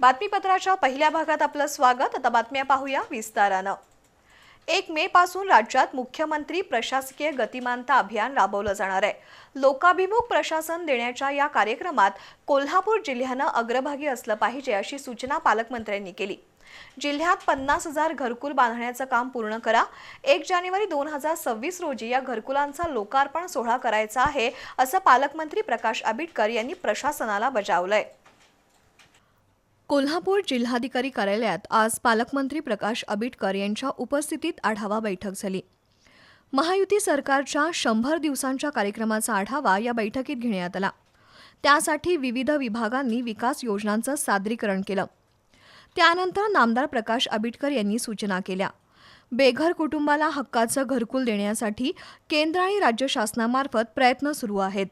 बातमीपत्राच्या पहिल्या भागात आपलं स्वागत. आता बातम्या पाहूया विस्तारानं. एक मे पासून राज्यात मुख्यमंत्री प्रशासकीय गतिमानता अभियान राबवलं जाणार आहे. लोकाभिमुख प्रशासन देण्याच्या या कार्यक्रमात कोल्हापूर जिल्ह्यानं अग्रभागी असलं पाहिजे अशी सूचना पालकमंत्र्यांनी केली. जिल्ह्यात पन्नास हजार घरकुल बांधण्याचं काम पूर्ण करा. एक जानेवारी दोन हजार सव्वीस रोजी या घरकुलांचा लोकार्पण सोहळा करायचा आहे असं पालकमंत्री प्रकाश आंबेडकर यांनी प्रशासनाला बजावलंय. कोल्हापूर जिल्हाधिकारी कार्यालयात आज पालकमंत्री प्रकाश आबिटकर यांच्या उपस्थितीत आढावा बैठक झाली. महायुती सरकारच्या शंभर दिवसांच्या कार्यक्रमाचा आढावा या बैठकीत घेण्यात आला. त्यासाठी विविध विभागांनी विकास योजनांचं सादरीकरण केलं. त्यानंतर नामदार प्रकाश आबिटकर यांनी सूचना केल्या. बेघर कुटुंबाला हक्काचं घरकुल देण्यासाठी केंद्र आणि राज्य शासनामार्फत प्रयत्न सुरू आहेत.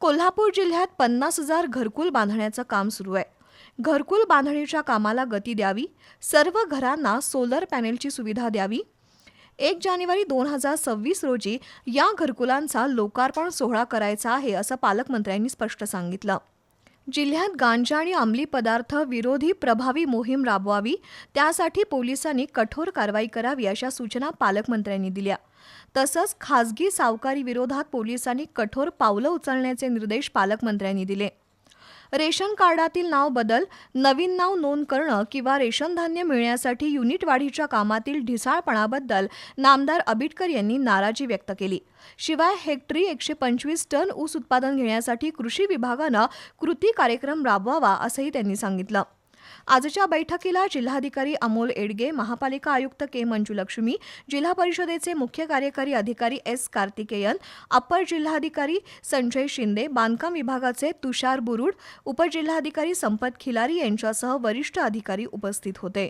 कोल्हापूर जिल्ह्यात पन्नास हजार घरकुल बांधण्याचं काम सुरू आहे. घरकुल बांधणीच्या कामाला गती द्यावी. सर्व घरांना सोलर पॅनेलची सुविधा द्यावी. एक जानेवारी दोन हजार सव्वीस रोजी या घरकुलांचा लोकार्पण सोहळा करायचा आहे असं पालकमंत्र्यांनी स्पष्ट सांगितलं. जिल्ह्यात गांजा आणि अंमली पदार्थ विरोधी प्रभावी मोहीम राबवावी त्यासाठी पोलिसांनी कठोर कारवाई करावी अशा सूचना पालकमंत्र्यांनी दिल्या. तसंच खासगी सावकारी विरोधात पोलिसांनी कठोर पावलं उचलण्याचे निर्देश पालकमंत्र्यांनी दिले. रेशन कार्डातील नाव बदल नवीन नाव नोंद करणं किंवा रेशन धान्य मिळण्यासाठी युनिट वाढीच्या कामातील ढिसाळपणाबद्दल नामदार आबिटकर यांनी नाराजी व्यक्त केली. शिवाय हेक्टरी एकशे पंचवीस टन ऊस उत्पादन घेण्यासाठी कृषी विभागानं कृती कार्यक्रम राबवावा असंही त्यांनी सांगितलं. आजच्या बैठकीला जिल्हाधिकारी अमोल एडगे महापालिका आयुक्त के मंजुलक्ष्मी जिल्हा परिषदेचे मुख्य कार्यकारी अधिकारी एस कार्तिकेयन अप्पर जिल्हाधिकारी संजय शिंदे बांधकाम विभागाचे तुषार बुरुड उपजिल्हाधिकारी संपत खिलारी यांच्यासह वरिष्ठ अधिकारी उपस्थित होते.